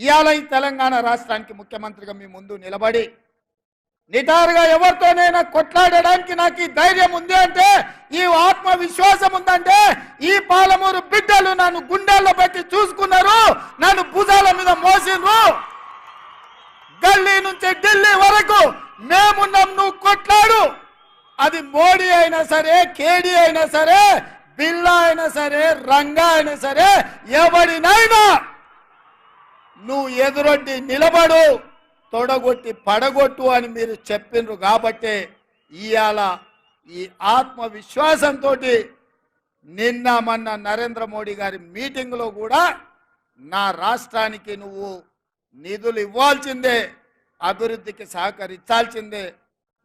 ఇవాళ ఈ తెలంగాణ రాష్ట్రానికి ముఖ్యమంత్రిగా మీ ముందు నిలబడి నిటారుగా ఎవరితోనైనా కొట్లాడడానికి నాకు ఈ ధైర్యం ఉంది అంటే ఈ ఆత్మవిశ్వాసం ఉందంటే ఈ పాలమూరు బిడ్డలు నన్ను గుండెల్లో పెట్టి చూసుకున్నారు నన్ను భుజాల మీద మోసిండ్రు. గల్లీ నుంచి ఢిల్లీ వరకు మేమున్నాం నువ్వు కొట్లాడు. అది మోడీ అయినా సరే కేడీ అయినా సరే బిల్లా అయినా సరే రంగా అయినా సరే ఎవడినైనా నువ్వు ఎదురొడ్డి నిలబడు తొడగొట్టి పడగొట్టు అని మీరు చెప్పిండ్రు కాబట్టి ఇవాళ ఈ ఆత్మవిశ్వాసంతో నిన్న మొన్న నరేంద్ర మోడీ గారి మీటింగ్లో కూడా నా రాష్ట్రానికి నువ్వు నిధులు ఇవ్వాల్సిందే అభివృద్ధికి సహకరించాల్సిందే.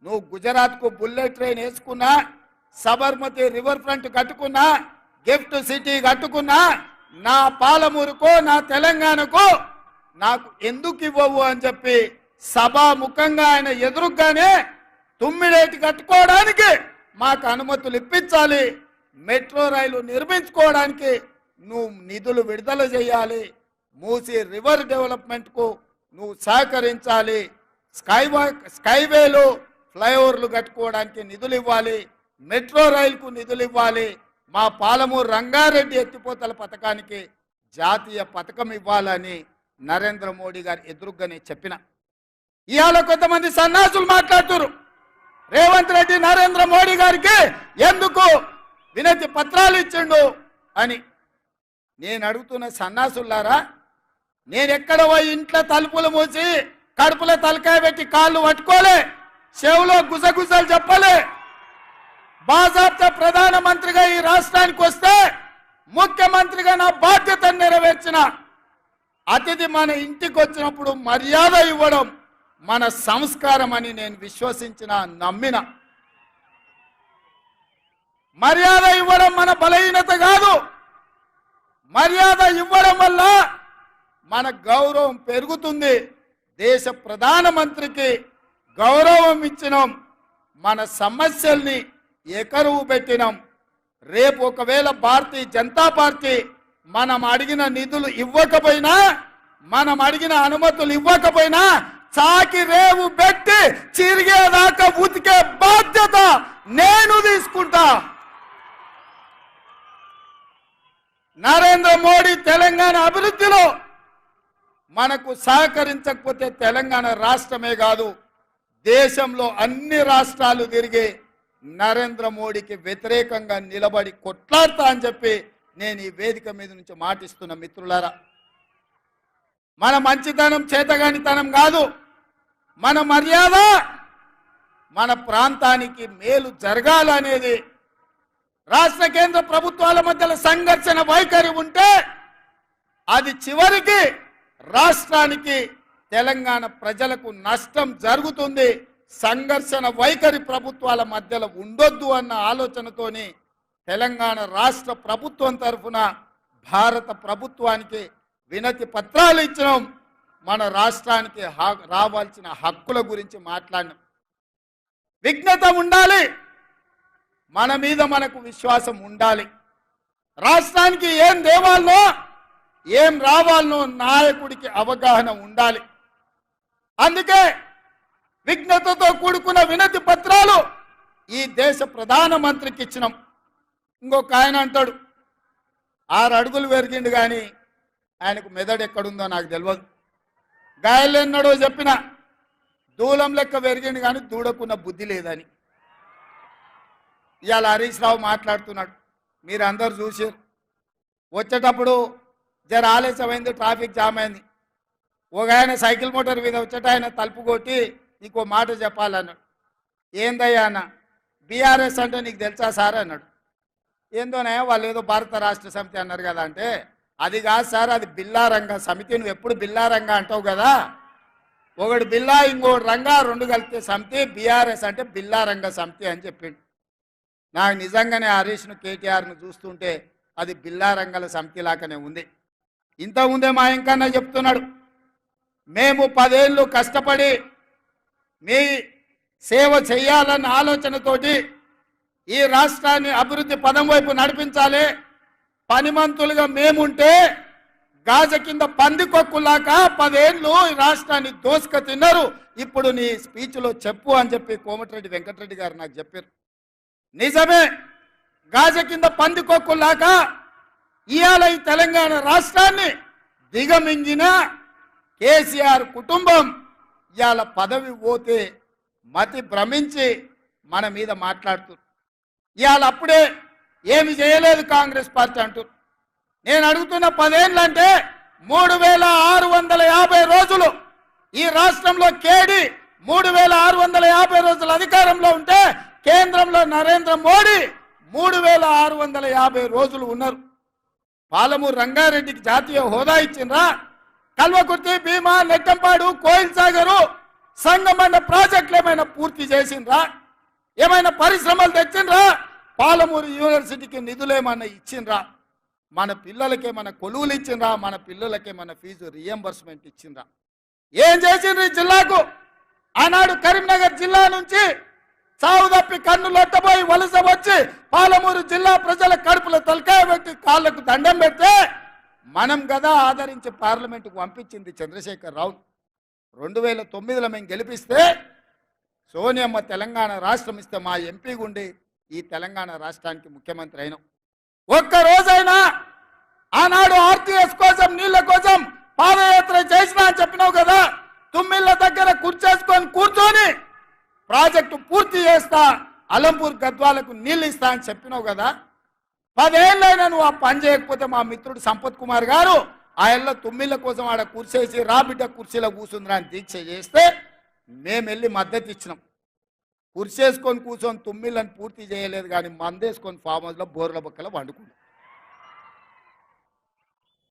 నువ్వు గుజరాత్కు బుల్లెట్ ట్రైన్ వేసుకున్నా సబర్మతి రివర్ ఫ్రంట్ కట్టుకున్నా గిఫ్ట్ సిటీ కట్టుకున్నా నా పాలమూరుకో నా తెలంగాణకు నాకు ఎందుకు ఇవ్వవు అని చెప్పి సభాముఖంగా ఆయన ఎదురుగానే తుమ్మిడేటి కట్టుకోవడానికి మాకు అనుమతులు ఇప్పించాలి. మెట్రో రైలు నిర్మించుకోవడానికి నువ్వు నిధులు విడుదల చేయాలి. మూసి రివర్ డెవలప్మెంట్కు నువ్వు సహకరించాలి. స్కైవాక్ స్కైవేలు ఫ్లైఓవర్లు కట్టుకోవడానికి నిధులు ఇవ్వాలి. మెట్రో రైలుకు నిధులు ఇవ్వాలి. మా పాలమూరు రంగారెడ్డి ఎత్తిపోతల పథకానికి జాతీయ పథకం ఇవ్వాలని నరేంద్ర మోడీ గారు ఎదురుగానే చెప్పిన ఇవాళ కొంతమంది సన్నాసులు మాట్లాడుతున్నారు. రేవంత్ రెడ్డి నరేంద్ర మోడీ గారికి ఎందుకు వినతి పత్రాలు ఇచ్చిండు అని. నేను అడుగుతున్న సన్నాసులారా నేను ఎక్కడ పోయి ఇంట్లో తలుపులు మూసి కడుపులో తలకాయ పెట్టి కాళ్ళు పట్టుకోలే చెవులో గుసగుసలు చెప్పలే. బాజాప్తా ప్రధానమంత్రిగా ఈ రాష్ట్రానికి వస్తే ముఖ్యమంత్రిగా నా బాధ్యతను నెరవేర్చిన అతిథి మన ఇంటికి వచ్చినప్పుడు మర్యాద ఇవ్వడం మన సంస్కారం అని నేను విశ్వసించిన నమ్మిన. మర్యాద ఇవ్వడం మన బలహీనత కాదు. మర్యాద ఇవ్వడం వల్ల మన గౌరవం పెరుగుతుంది. దేశ ప్రధానమంత్రికి గౌరవం ఇచ్చినాం. మన సమస్యల్ని ఎకరువు పెట్టినాం. రేపు ఒకవేళ భారతీయ జనతా పార్టీ మనం అడిగిన నిధులు ఇవ్వకపోయినా మనం అడిగిన అనుమతులు ఇవ్వకపోయినా చాకి రేవు పెట్టి చిరిగేదాకా ఉతికే బాధ్యత నేను తీసుకుంటా. నరేంద్ర మోడీ తెలంగాణ అభివృద్ధిలో మనకు సహకరించకపోతే తెలంగాణ రాష్ట్రమే కాదు దేశంలో అన్ని రాష్ట్రాలు తిరిగి నరేంద్ర మోడీకి వ్యతిరేకంగా నిలబడి కొట్లాడతా అని చెప్పి నేను ఈ వేదిక మీద నుంచి మాటిస్తున్న మిత్రులారా మన మంచితనం చేతగానితనం కాదు మన మర్యాద మన ప్రాంతానికి మేలు జరగాలనేది. రాష్ట్ర కేంద్ర ప్రభుత్వాల మధ్యలో సంఘర్షణ వైఖరి ఉంటే అది చివరికి రాష్ట్రానికి తెలంగాణ ప్రజలకు నష్టం జరుగుతుంది. సంఘర్షణ వైఖరి ప్రభుత్వాల మధ్యలో ఉండొద్దు అన్న ఆలోచనతోని తెలంగాణ రాష్ట్ర ప్రభుత్వం తరఫున భారత ప్రభుత్వానికి వినతి పత్రాలు ఇచ్చినాం. మన రాష్ట్రానికి రావాల్సిన హక్కుల గురించి మాట్లాడినాం. విఘ్నత ఉండాలి. మన మీద మనకు విశ్వాసం ఉండాలి. రాష్ట్రానికి ఏం దేవాలనో ఏం రావాలనో నాయకుడికి అవగాహన ఉండాలి. అందుకే విఘ్నతతో కూడుకున్న వినతి పత్రాలు ఈ దేశ ప్రధానమంత్రికి ఇచ్చినాం. ఇంకొక ఆయన అంటాడు ఆరు అడుగులు పెరిగిండు కానీ ఆయనకు మెదడు ఎక్కడుందో నాకు తెలియదు గాయలు ఎన్నడో చెప్పిన దూలం లెక్క పెరిగిండు కానీ దూడకున్న బుద్ధి లేదని. ఇవాళ హరీష్ రావు మాట్లాడుతున్నాడు మీరు అందరు చూసారు వచ్చేటప్పుడు జర ఆలస్యమైంది ట్రాఫిక్ జామ్ అయింది. ఒక ఆయన సైకిల్ మోటార్ మీద వచ్చేట ఆయన తలుపు కొట్టి నీకు మాట చెప్పాలన్నాడు. ఏందయ్యా అన్న బీఆర్ఎస్ అంటే నీకు తెలుసా సార్? అన్నాడు. ఏందోనే వాళ్ళు ఏదో భారత రాష్ట్ర సమితి అన్నారు కదా అంటే అది కాదు సార్ అది బిల్లారంగ సమితి. నువ్వు ఎప్పుడు బిల్లారంగ అంటావు కదా? ఒకడు బిల్లా ఇంకోటి రంగా రెండు కలిపితే సమితి బీఆర్ఎస్ అంటే బిల్లారంగ సమితి అని చెప్పిండు. నాకు నిజంగానే హరీష్ను కేటీఆర్ను చూస్తుంటే అది బిల్లారంగల సమితి లాగానే ఉంది. ఇంత మా ఇంకన్నా చెప్తున్నాడు మేము పదేళ్ళు కష్టపడి మీ సేవ చేయాలన్న ఆలోచనతోటి ఈ రాష్ట్రాన్ని అభివృద్ధి పదం వైపు నడిపించాలి. పనిమంతులుగా మేముంటే గాజ కింద పందికొక్కులాక పదేళ్ళు ఈ రాష్ట్రాన్ని దోసుక తిన్నారు ఇప్పుడు నీ స్పీచ్లో చెప్పు అని చెప్పి కోమటిరెడ్డి వెంకటరెడ్డి గారు నాకు చెప్పారు. నిజమే గాజ కింద పందికొక్కులాక ఇవాళ ఈ తెలంగాణ రాష్ట్రాన్ని దిగమింగిన కేసీఆర్ కుటుంబం ఇవాళ పదవి పోతే మతి భ్రమించి మన మీద మాట్లాడుతున్నారు ఇవాళ అప్పుడే ఏమి చేయలేదు కాంగ్రెస్ పార్టీ అంటూ. నేను అడుగుతున్న పదేళ్ళు అంటే మూడు వేల ఆరు వందల యాభై రోజులు ఈ రాష్ట్రంలో కేడి మూడు వేల ఆరు వందల యాభై రోజులు అధికారంలో ఉంటే కేంద్రంలో నరేంద్ర మోడీ మూడు వేల ఆరు వందల యాభై రోజులు ఉన్నారు. పాలమూరు రంగారెడ్డికి జాతీయ హోదా ఇచ్చిండ్రా. కల్వకుర్తి భీమా నెట్టంపాడు కోయిల్ సాగరు సంగమన్న ప్రాజెక్టులు ఏమైనా పూర్తి చేసిండ్రా? ఏమైనా పరిశ్రమలు తెచ్చిండ్రా? పాలమూరు యూనివర్సిటీకి నిధులు ఇచ్చిండ్రా. మన పిల్లలకి మన కొలువులు ఇచ్చిండ్రా మన పిల్లలకి మన ఫీజు రియంబర్స్మెంట్ ఇచ్చిండ్రా. ఏం చేసిండ్రు ఈ జిల్లాకు? ఆనాడు కరీంనగర్ జిల్లా నుంచి చావు తప్పి కన్ను లొట్టబోయి వలస వచ్చి పాలమూరు జిల్లా ప్రజల కడుపులో తలకాయ పెట్టి కాళ్ళకు దండం పెడితే మనం కదా ఆదరించి పార్లమెంటుకు పంపించింది చంద్రశేఖర్ రావు. రెండు వేల తొమ్మిదిలో మేము గెలిపిస్తే సోనియమ్మ తెలంగాణ రాష్ట్రం ఇస్తే మా ఎంపీ గుండి ఈ తెలంగాణ రాష్ట్రానికి ముఖ్యమంత్రి అయినాం. ఒక్క రోజైనా ఆనాడు ఆర్టీఎస్ కోసం నీళ్ళ కోసం పాదయాత్ర చేసినా అని చెప్పినావు కదా తుమ్మిళ్ళ దగ్గర కూర్చేసుకొని కూర్చొని ప్రాజెక్టు పూర్తి చేస్తా అలంపూర్ గద్వాలకు నీళ్ళు ఇస్తా అని చెప్పినావు కదా పదేళ్ళైనా నువ్వు ఆ పని చేయకపోతే మా మిత్రుడు సంపత్ కుమార్ గారు ఆయనలో తుమ్మిళ్ళ కోసం ఆడ కూర్చేసి రాబిడ్డ కుర్చీలో కూర్చుందిరా అని దీక్ష చేస్తే మేము వెళ్ళి మద్దతు ఇచ్చినాం. కుర్చేసుకొని కూర్చొని తుమ్మిళ్ళని పూర్తి చేయలేదు కానీ మందేసుకొని ఫామ్ హౌస్లో బోర్ల బొక్కల వండుకున్నాం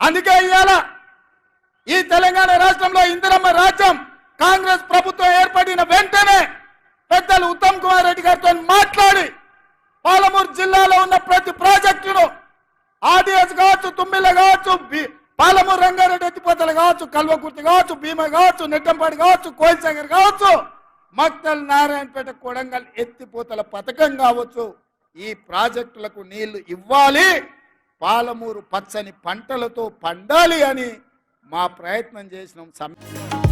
అందుకే ఇవాళ ఈ తెలంగాణ రాష్ట్రంలో ఇందిరమ్మ రాజ్యం కాంగ్రెస్ ప్రభుత్వం ఏర్పడిన వెంటనే పెద్దలు ఉత్తమ్ కుమార్ రెడ్డి గారితో మాట్లాడి పాలమూరు జిల్లాలో ఉన్న ప్రతి ప్రాజెక్టును ఆర్డిఎస్ కావచ్చు తుమ్మిళ్ళ కావచ్చు పాలమూరు రంగారెడ్డి ఎత్తిపోతలు కావచ్చు కల్వకుర్తి కావచ్చు భీమ కావచ్చు నెట్టంపాడు కావచ్చు కోయిల్సాగర్ కావచ్చు మక్తల్ నారాయణపేట కొడంగల్ ఎత్తిపోతల పథకం కావచ్చు. ఈ ప్రాజెక్టులకు నీళ్ళు ఇవ్వాలి. పాలమూరు పచ్చని పంటలతో పండాలి అని మా ప్రయత్నం చేసినాం. సమయం